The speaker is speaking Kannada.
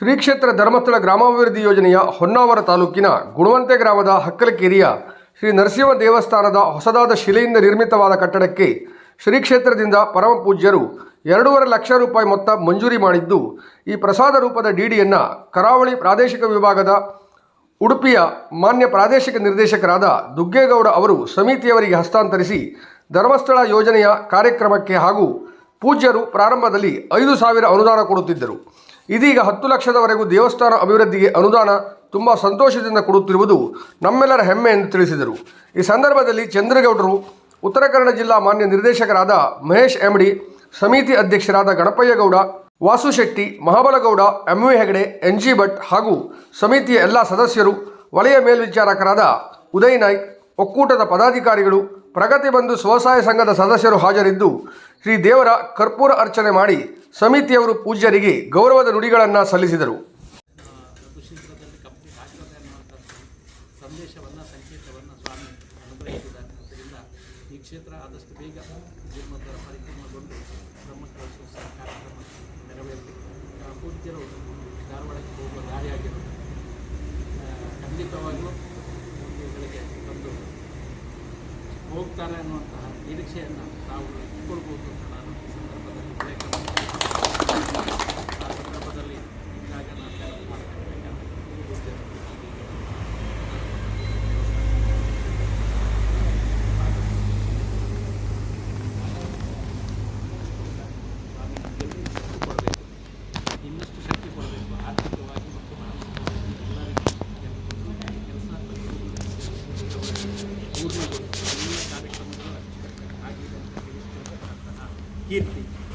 ಶ್ರೀ ಕ್ಷೇತ್ರ ಧರ್ಮಸ್ಥಳ ಗ್ರಾಮಾಭಿವೃದ್ಧಿ ಯೋಜನೆಯ ಹೊನ್ನಾವರ ತಾಲೂಕಿನ ಗುಣವಂತೆ ಗ್ರಾಮದ ಹಕ್ಕಲಕೇರಿಯ ಶ್ರೀ ನರಸಿಂಹ ದೇವಸ್ಥಾನದ ಹೊಸದಾದ ಶಿಲೆಯಿಂದ ನಿರ್ಮಿತವಾದ ಕಟ್ಟಡಕ್ಕೆ ಶ್ರೀ ಕ್ಷೇತ್ರದಿಂದ ಪರಮ ಪೂಜ್ಯರು ಎರಡೂವರೆ ಲಕ್ಷ ರೂಪಾಯಿ ಮೊತ್ತ ಮಂಜೂರಿ ಮಾಡಿದ್ದು, ಈ ಪ್ರಸಾದ ರೂಪದ ಡಿಡಿಯನ್ನು ಕರಾವಳಿ ಪ್ರಾದೇಶಿಕ ವಿಭಾಗದ ಉಡುಪಿಯ ಮಾನ್ಯ ಪ್ರಾದೇಶಿಕ ನಿರ್ದೇಶಕರಾದ ದುಗ್ಗೇಗೌಡ ಅವರು ಸಮಿತಿಯವರಿಗೆ ಹಸ್ತಾಂತರಿಸಿ ಧರ್ಮಸ್ಥಳ ಯೋಜನೆಯ ಕಾರ್ಯಕ್ರಮಕ್ಕೆ ಹಾಗೂ ಪೂಜ್ಯರು ಪ್ರಾರಂಭದಲ್ಲಿ ಐದು ಸಾವಿರ ಅನುದಾನ ಕೊಡುತ್ತಿದ್ದರು. ಇದೀಗ ಹತ್ತು ಲಕ್ಷದವರೆಗೂ ದೇವಸ್ಥಾನ ಅಭಿವೃದ್ಧಿಗೆ ಅನುದಾನ ತುಂಬ ಸಂತೋಷದಿಂದ ಕೊಡುತ್ತಿರುವುದು ನಮ್ಮೆಲ್ಲರ ಹೆಮ್ಮೆ ಎಂದು ತಿಳಿಸಿದರು. ಈ ಸಂದರ್ಭದಲ್ಲಿ ಚಂದ್ರಗೌಡರು, ಉತ್ತರ ಕನ್ನಡ ಜಿಲ್ಲಾ ಮಾನ್ಯ ನಿರ್ದೇಶಕರಾದ ಮಹೇಶ್ ಎಮ್ಡಿ ಸಮಿತಿ ಅಧ್ಯಕ್ಷರಾದ Ganapayyagowda Vasu Shetty, Mahabalagowda, M V Hegde, N G Bhat ಹಾಗೂ ಸಮಿತಿಯ ಎಲ್ಲ ಸದಸ್ಯರು, ವಲಯ ಮೇಲ್ವಿಚಾರಕರಾದ ಉದಯ್ ನಾಯ್ಕ್ ಒಕ್ಕೂಟದ ಪದಾಧಿಕಾರಿಗಳು ಪ್ರಗತಿ ಬಂಧು ಸ್ವಸಹಾಯ ಸಂಘದ ಸದಸ್ಯರು ಹಾಜರಿದ್ದು, ಶ್ರೀ ದೇವರ ಕರ್ಪೂರ ಅರ್ಚನೆ ಮಾಡಿ ಸಮಿತಿಯವರು ಪೂಜ್ಯರಿಗೆ ಗೌರವದ ನುಡಿಗಳನ್ನು ಸಲ್ಲಿಸಿದರು. ಧಾರವಾಡಕ್ಕೆ ಹೋಗುವ ದಾರಿಯಾಗಿರೋದು ಖಂಡಿತವಾಗಿಯೂ ಹೋಗ್ತಾರೆ ಅನ್ನುವಂತಹ ನಿರೀಕ್ಷೆಯನ್ನು ನಾವು Hitler.